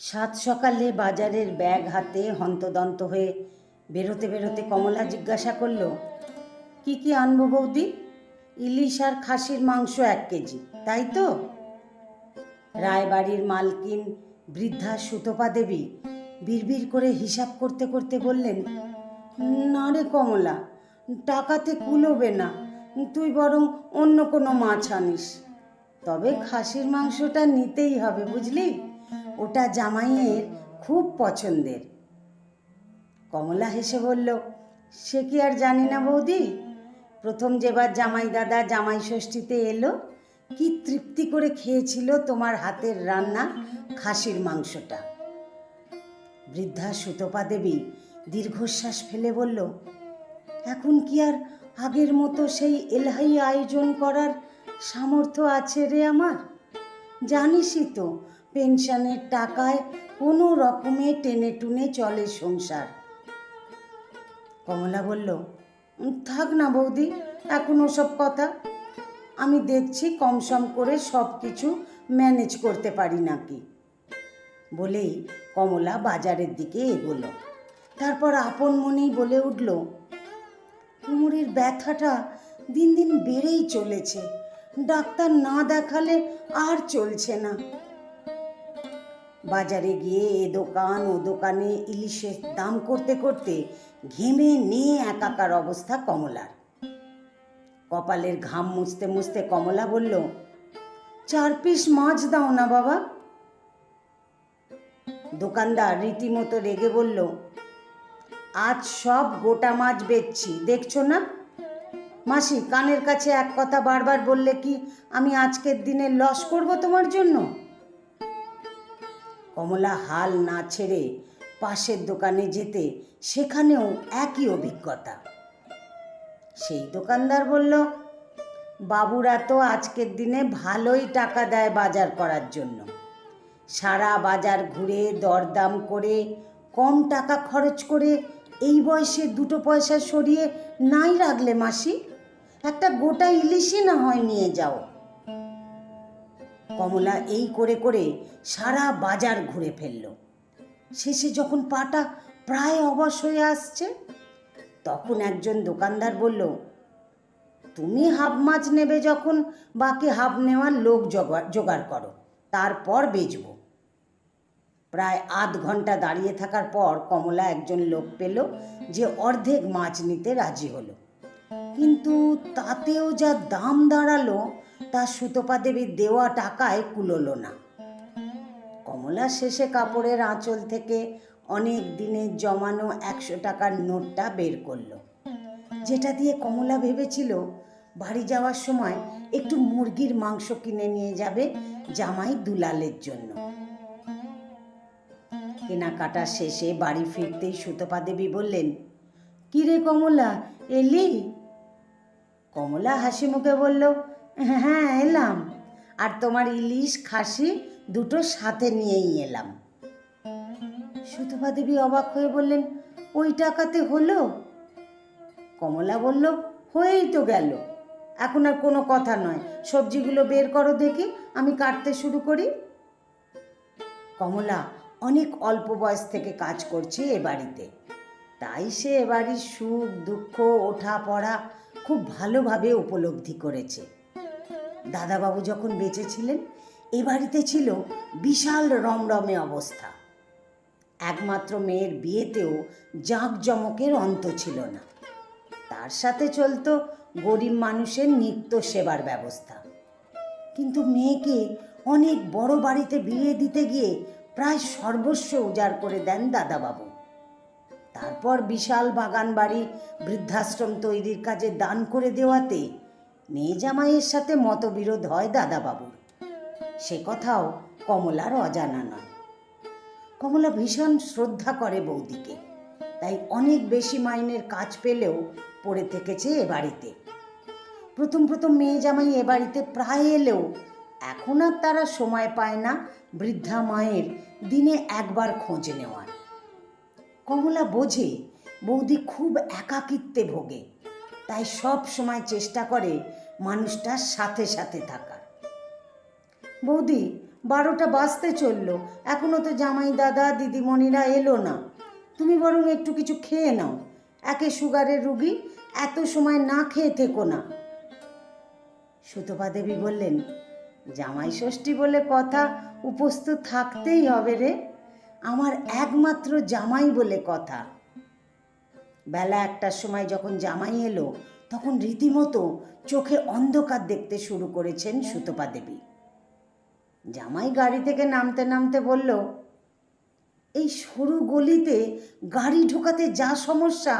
সাত সকালে বাজারের ব্যাগ হাতে হন্তদন্ত হয়ে বেরোতে বেরোতে কমলা জিজ্ঞাসা করল, কি কি আনব বৌদি? ইলিশ আর খাসির মাংস এক কেজি, তাই তো? রায়বাড়ির মালকিন বৃদ্ধা সুতপা দেবী বিড়বিড় করে হিসাব করতে করতে বললেন, না রে কমলা, টাকাতে কুলোবে না, তুই বরং অন্য কোনো মাছ আনিস। তবে খাসির মাংসটা নিতেই হবে, বুঝলি? ওটা জামাইয়ের খুব পছন্দের। কমলা হেসে বলল, সে কি আর জানি না বৌদি? প্রথম যেবার জামাই দাদা জামাই ষষ্ঠীতে এলো, কি তৃপ্তি করে খেয়েছিল তোমার হাতের রান্না খাসির মাংসটা। বৃদ্ধা সুতপা দেবী দীর্ঘশ্বাস ফেলে বলল, এখন কি আর আগের মতো সেই এলাহি আয়োজন করার সামর্থ্য আছে রে আমার? জানিসই তো পেনশনের টাকায় কোনো রকমে টেনে টুনে চলে সংসার। কমলা বলল থাক না বৌদি, এখন ওসব কথা। আমি দেখছি কম সম করে সব কিছু ম্যানেজ করতে পারি নাকি? বলেই কমলা বাজারের দিকে এগোলো। তারপর আপন মনেই বলে উঠল, কোমরের ব্যথাটা দিন দিন বেড়েই চলেছে। ডাক্তার না দেখালে আর চলছে না। বাজারে গিয়ে এ দোকান, ও দোকানে ইলিশের দাম করতে করতে ঘেমে নিয়ে একাকার অবস্থা কমলার। কপালের ঘাম মুছতে মুছতে কমলা বলল, চার পিস মাছ দাও না বাবা। দোকানদার রীতিমতো রেগে বলল, আজ সব গোটা মাছ বেচছি, দেখছ না? মাসি, কানের কাছে এক কথা বারবার বললে কি আমি আজকের দিনে লস করব তোমার জন্য? কমলা হাল না ছেড়ে পাশের দোকানে যেতে সেখানেও একই অভিজ্ঞতা। সেই দোকানদার বলল, বাবুরা তো আজকের দিনে ভালোই টাকা দেয় বাজার করার জন্য। সারা বাজার ঘুরে দরদাম করে কম টাকা খরচ করে এই বয়সে দুটো পয়সা সরিয়ে নাই রাখলে মাসি? একটা গোটা ইলিশই না হয় নিয়ে যাও। কমলা এই করে করে সারা বাজার ঘুরে ফেলল। শেষে যখন পাটা প্রায় অবশ হয়ে আসছে, তখন একজন দোকানদার বলল, তুমি হাফ মাছ নেবে যখন, বাকি হাফ নেওয়ার লোক জোগাড় করো, তারপর বেচবো। প্রায় আধ ঘণ্টা দাঁড়িয়ে থাকার পর কমলা একজন লোক পেল যে অর্ধেক মাছ নিতে রাজি হলো। কিন্তু তাতেও যা দাম দাঁড়াল তা সুতপা দেবীর দেওয়া টাকায় কুলোলো না। কমলা শেষে কাপড়ের আঁচল থেকে অনেক দিনের জমানো একশো টাকার নোটটা বের করল। যেটা দিয়ে কমলা ভেবেছিল, বাড়ি যাওয়ার সময় একটু মুরগির মাংস কিনে নিয়ে যাবে জামাই দুলালের জন্য। কেনাকাটা শেষে বাড়ি ফিরতেই সুতপা দেবী বললেন, কিরে কমলা, এলি? কমলা হাসি মুখে বলল হ্যাঁ এলাম। আর তোমার ইলিশ, খাসি দুটো সাথে নিয়েই এলাম। সুতপা দেবী অবাক হয়ে বললেন, ওই টাকাতে হলো? কমলা বলল, হয়েই তো গেল। এখন আর কোনো কথা নয়। সবজিগুলো বের করো দেখি, আমি কাটতে শুরু করি। কমলা অনেক অল্প বয়স থেকে কাজ করছে এ বাড়িতে। তাই সে এ বাড়ির সুখ, দুঃখ ওঠা পড়া খুব ভালোভাবে উপলব্ধি করেছে। দাদাবাবু যখন বেঁচে ছিলেন, এ বাড়িতে ছিল বিশাল রমরমে অবস্থা। একমাত্র মেয়ের বিয়েতেও জাঁকজমকের অন্ত ছিল না। তার সাথে চলতো গরিব মানুষের নিত্য সেবার ব্যবস্থা। কিন্তু মেয়েকে অনেক বড় বাড়িতে বিয়ে দিতে গিয়ে প্রায় সর্বস্ব উজাড় করে দেন দাদাবাবু। তারপর বিশাল বাগান বাড়ি বৃদ্ধাশ্রম তৈরির কাজে দান করে দেওয়াতে মেয়ে জামাইয়ের সাথে মতবিরোধ হয় দাদাবাবুর। সে কথাও কমলার অজানা নয়। কমলা ভীষণ শ্রদ্ধা করে বৌদিকে, তাই অনেক বেশি মাইনের কাজ পেলেও পড়ে থেকেছে এ বাড়িতে। প্রথম প্রথম মেয়ে জামাই এ বাড়িতে প্রায় এলেও এখন আর তারা সময় পায় না বৃদ্ধা মায়ের দিনে একবার খোঁজ নেওয়ার। কমলা বোঝে বৌদি খুব একাকিত্বে ভোগে। তাই সব সময় চেষ্টা করে মানুষটার সাথে সাথে থাকার। বৌদি, বারোটা বাজতে চলল। এখনও তো জামাই দাদা, দিদিমণিরা এলো না। তুমি বরং একটু কিছু খেয়ে নাও। একে সুগারের রুগী, এত সময় না খেয়ে থেকো না। সুতপা দেবী বললেন, জামাই ষষ্ঠী বলে কথা উপস্থিত থাকতেই হবে রে। আমার একমাত্র জামাই বলে কথা। বেলা একটার সময় যখন জামাই এলো, তখন রীতিমতো চোখে অন্ধকার দেখতে শুরু করেছেন সুতপা দেবী। জামাই গাড়ি থেকে নামতে নামতে বলল, এই সরু গলিতে গাড়ি ঢোকাতে যা সমস্যা,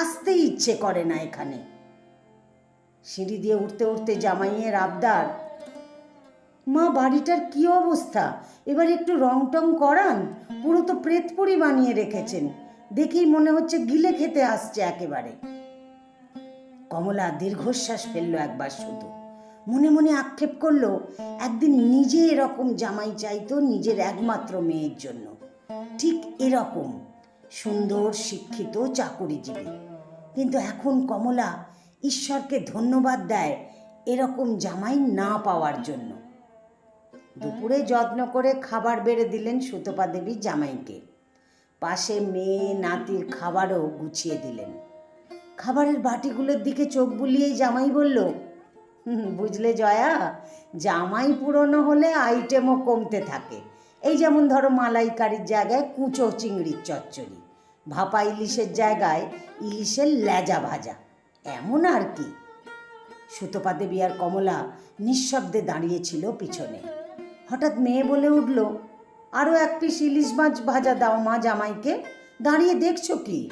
আসতেই ইচ্ছে করে না এখানে। সিঁড়ি দিয়ে উঠতে উঠতে জামাইয়ের আবদার, মা, বাড়িটার কি অবস্থা? এবার একটু রং টং করান, পুরো তো প্রেতপুরি বানিয়ে রেখেছেন। দেখেই মনে হচ্ছে গিলে খেতে আসছে একেবারে। কমলা দীর্ঘশ্বাস ফেলল একবার শুধু। মনে মনে আক্ষেপ করল, একদিন নিজে এরকম জামাই চাইতো নিজের একমাত্র মেয়ের জন্য। ঠিক এরকম সুন্দর, শিক্ষিত, চাকুরিজীবী। কিন্তু এখন কমলা ঈশ্বরকে ধন্যবাদ দেয় এরকম জামাই না পাওয়ার জন্য। দুপুরে যত্ন করে খাবার বেড়ে দিলেন সুতপা দেবী জামাইকে। পাশে মেয়ে নাতির খাবারও গুছিয়ে দিলেন। খাবারের বাটিগুলোর দিকে চোখ বুলিয়েই জামাই বলল "হুম, বুঝলে জয়া জামাই পুরনো হলে আইটেমও কমতে থাকে। এই যেমন ধরো মালাইকারির জায়গায় কুচো চিংড়ির চচ্চড়ি ভাপা ইলিশের জায়গায় ইলিশের লেজা ভাজা এমন আর কি? সুতপা দেবী আর কমলা নিঃশব্দে দাঁড়িয়েছিল পিছনে। হঠাৎ মেয়ে বলে উঠল আরও এক পিস ইলিশ মাছ ভাজা দাও মা জামাইকে। দাঁড়িয়ে দেখছ কি?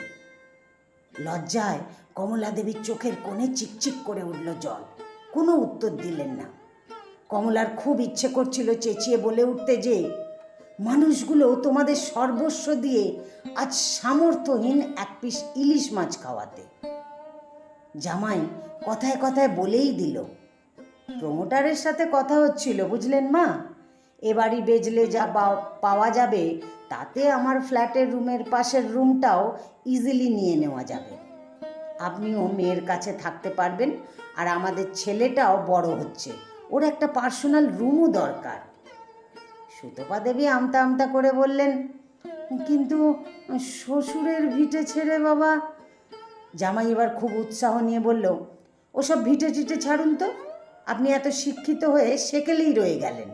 লজ্জায় কমলা দেবীর চোখের কোণে চিকচিক করে উঠল জল। কোনো উত্তর দিলেন না। কমলার খুব ইচ্ছে করছিল চেঁচিয়ে বলে উঠতে যে, মানুষগুলো তোমাদের সর্বস্ব দিয়ে আজ সামর্থ্যহীন এক পিস ইলিশ মাছ খাওয়াতে। জামাই কথায় কথায় বলেই দিল, প্রমোটারের সাথে কথা হচ্ছিল, বুঝলেন মা? এ বাড়ি বেচলে যা পাওয়া যাবে, তাতে আমার ফ্ল্যাটের রুমের পাশের রুমটাও ইজিলি নিয়ে নেওয়া যাবে। আপনিও মেয়ের কাছে থাকতে পারবেন, আর আমাদের ছেলেটাও বড় হচ্ছে। ওর একটা পার্সোনাল রুমও দরকার। সুতপা দেবী আমতা আমতা করে বললেন, কিন্তু শ্বশুরের ভিটে ছেড়ে বাবা? জামাই এবার খুব উৎসাহ নিয়ে বলল, ওসব ভিটে টিটে ছাড়ুন তো। আপনি এত শিক্ষিত হয়ে সেকেলেই রয়ে গেলেন।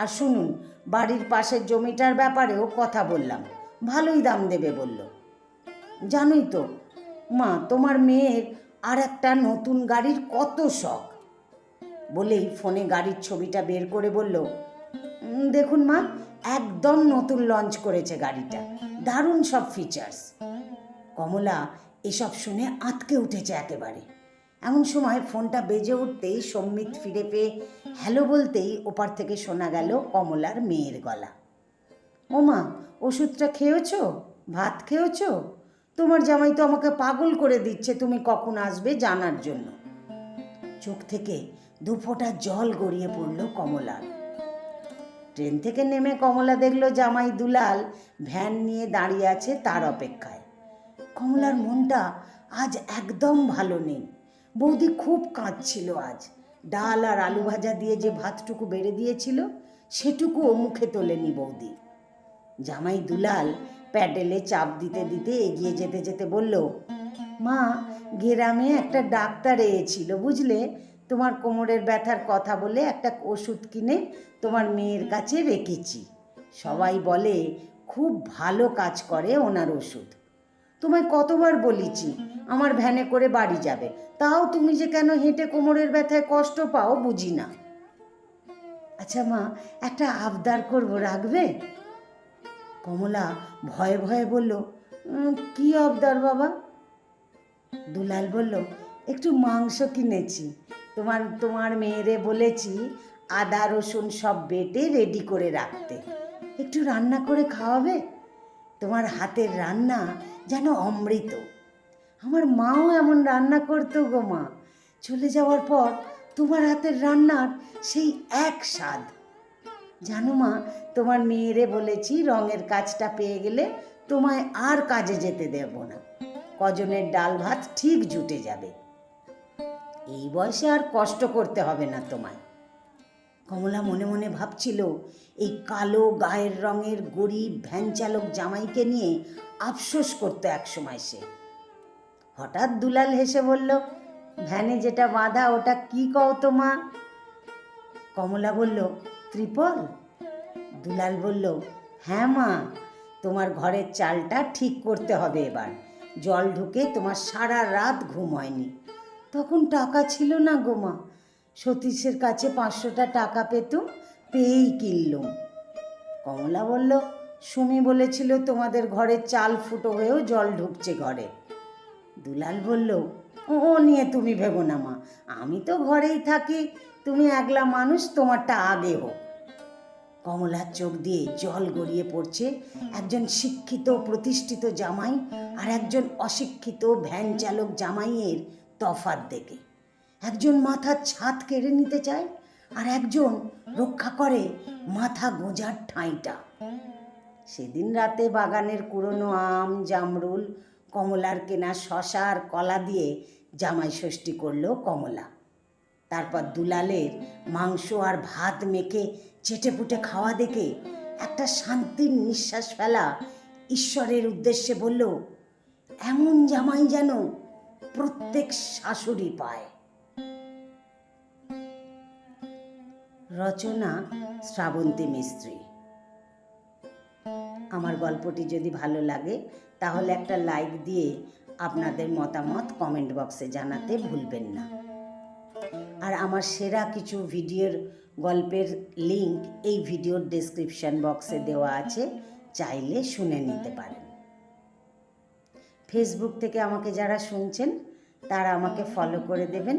আর শুনুন, বাড়ির পাশের জমিটার ব্যাপারেও কথা বললাম। ভালোই দাম দেবে বলল। জানোই তো, মা, তোমার মেয়ের আর একটা নতুন গাড়ির কত শখ। বলেই ফোনে গাড়ির ছবিটা বের করে বলল দেখুন মা, একদম নতুন লঞ্চ করেছে গাড়িটা। দারুণ সব ফিচার্স কমলা এসব শুনে আঁতকে উঠেছে একেবারে। এমন সময় ফোনটা বেজে উঠতেই সম্মিত ফিরে পেয়ে হ্যালো বলতেই ওপার থেকে শোনা গেল কমলার মেয়ের গলা। ওমা, ওষুধটা খেয়েছো? ভাত খেয়েছো? তোমার জামাই তো আমাকে পাগল করে দিচ্ছে, তুমি কখন আসবে জানার জন্য। চোখ থেকে দুফোঁটা জল গড়িয়ে পড়ল কমলার। ট্রেন থেকে নেমে কমলা দেখল জামাই দুলাল ভ্যান নিয়ে দাঁড়িয়ে আছে তার অপেক্ষায়। কমলার মনটা আজ একদম ভালো নেই। বৌদি খুব কাঁদছিল আজ। ডাল আর আলু ভাজা দিয়ে যে ভাতটুকু বেড়ে দিয়েছিল সেটুকুও মুখে তোলেনি বৌদি। জামাই দুলাল প্যাডেলে চাপ দিতে দিতে এগিয়ে যেতে যেতে বলল, মা, গ্রামে একটা ডাক্তার এসেছিল, বুঝলে? তোমার কোমরের ব্যথার কথা বলে একটা ওষুধ কিনে তোমার মেয়ের কাছে রেখেছি। সবাই বলে, খুব ভালো কাজ করে ওনার ওষুধ। তোমায় কতবার বলেছি আমার ভ্যানে করে বাড়ি যাবে। তাও তুমি যে কেন হেঁটে কোমরের ব্যথায় কষ্ট পাও বুঝি না। আচ্ছা মা একটা আবদার করব রাখবে? কমলা ভয়ে ভয়ে বলল "উম, কি আবদার বাবা? দুলাল বলল একটু মাংস কিনেছি। তোমার তোমার মেয়েরে বলেছি আদা রসুন সব বেটে রেডি করে রাখতে। একটু রান্না করে খাওয়াবে? তোমার হাতের রান্না যেন অমৃত। আমার মাও এমন রান্না করতো গো মা। চলে যাওয়ার পর তোমার হাতের রান্নার সেই এক স্বাদ। জানো মা, তোমার মেয়েরে বলেছি রঙের কাজটা পেয়ে গেলে তোমায় আর কাজে যেতে দেব না। কজনের ডাল ভাত ঠিক জুটে যাবে। এই বয়সে আর কষ্ট করতে হবে না তোমায়। কমলা মনে মনে ভাবছিল, এই কালো গায়ের রঙের গরিব ভ্যান চালক জামাইকে নিয়ে আফসোস করতো একসময় সে। হঠাৎ দুলাল হেসে বলল, ভ্যানে যেটা বাঁধা ওটা কি কও তো মা? কমলা বলল, ত্রিপল? দুলাল বলল হ্যাঁ মা, তোমার ঘরের চালটা ঠিক করতে হবে এবার। জল ঢুকে তোমার সারা রাত ঘুম হয়নি। তখন টাকা ছিল না গো মা সতীশের কাছে পাঁচশোটা টাকা পেতুম পেয়েই কিনলুম। কমলা বলল, সুমি বলেছিল তোমাদের ঘরের চাল ফুটো হয়েও জল ঢুকছে ঘরে। দুলাল বলল, ও নিয়ে তুমি ভেবো না মা, আমি তো ঘরেই থাকি, তুমি একলা মানুষ, তোমারটা আগে হোক। কমলার চোখ দিয়ে জল গড়িয়ে পড়ছে একজন শিক্ষিত, প্রতিষ্ঠিত জামাই আর একজন অশিক্ষিত ভ্যান চালক জামাইয়ের তফাত দেখে। একজন মাথার ছাদ কেড়ে নিতে চায় আর একজন রক্ষা করে মাথা গোঁজার ঠাঁইটা। সেদিন রাতে বাগানের পুরনো আম, জামরুল, কমলার কেনা শশা আর কলা দিয়ে জামাই ষষ্ঠী করল কমলা। তারপর দুলালের মাংস আর ভাত মেখে চেটে পুটে খাওয়া দেখে একটা শান্তির নিঃশ্বাস ফেলা ঈশ্বরের উদ্দেশ্যে বলল, এমন জামাই যেন প্রত্যেক শাশুড়ি পায়। রচনা শ্রাবন্তী মিস্ত্রি। আমার গল্পটি যদি ভালো লাগে, তাহলে একটা লাইক দিয়ে আপনাদের মতামত কমেন্ট বক্সে জানাতে ভুলবেন না। আর আমার সেরা কিছু ভিডিওর গল্পের লিংক এই ভিডিওর ডেসক্রিপশন বক্সে দেওয়া আছে, চাইলে শুনে নিতে পারেন। ফেসবুক থেকে আমাকে যারা শুনছেন, তারা আমাকে ফলো করে দেবেন।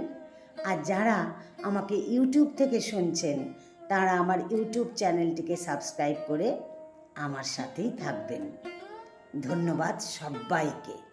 আর যারা আমাকে ইউটিউব থেকে শুনছেন, তারা আমার ইউটিউব চ্যানেলটিকে সাবস্ক্রাইব করে আমার সাথেই থাকবেন। ধন্যবাদ সবাইকে।